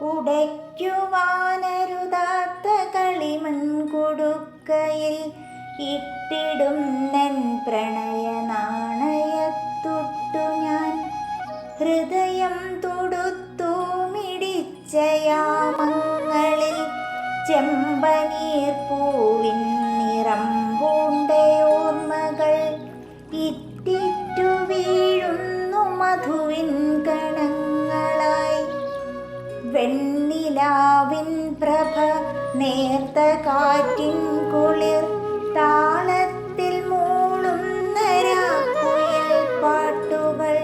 ഉടയ്ക്കുവാനരുതാത്ത കളിമൺ കൊടുക്കയിൽ ഇട്ടിടും നൻ പ്രണയ നാണയത്തൊട്ടു ഞാൻ. ഹൃദയം തൊടുത്തു മിടിച്ച യാമങ്ങളിൽ ചെമ്പനീർ പൂവിൻ നിറം പൂണ്ട ഓർമ്മകൾ ഇറ്റിറ്റു വീഴുന്നു മധുവിൻ കണങ്ങളായി വെണ്ണിലാവിൻ പ്രഭ നേർത്ത കാറ്റിൻ കുളിർ താളത്തിൽ മൂളുന്ന രാക്കുയിൽ പാട്ടുകൾ.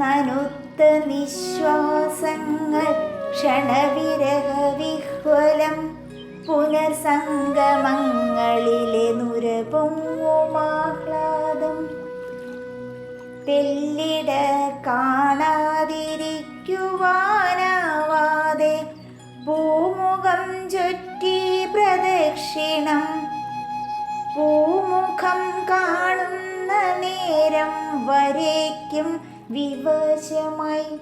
നനുത്ത നിശ്വാസങ്ങൾ ക്ഷണവിരഹവിഹ്വലം പുനർസംഗമങ്ങളിലെ നുരപൊങ്ങുമാഹ്ലാദം തെല്ലിട കാണാതിരിക്കുവാനാവാതെ പൂമുഖം ചുറ്റി പ്രദക്ഷിണം. പൂമുഖം കാണുന്ന നേരം വരേക്കും വിവശമായി.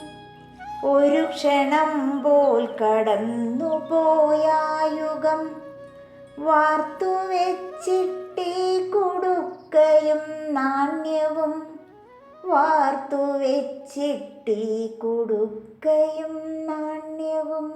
ഒരു ക്ഷണം പോൽ കടന്നു പോയായുഗം വാർത്തു വെച്ചിട്ടേ കൊടുക്കയും നാണ്യവും. വാർത്തു വെച്ചിട്ടേ കൊടുക്കയും നാണ്യവും.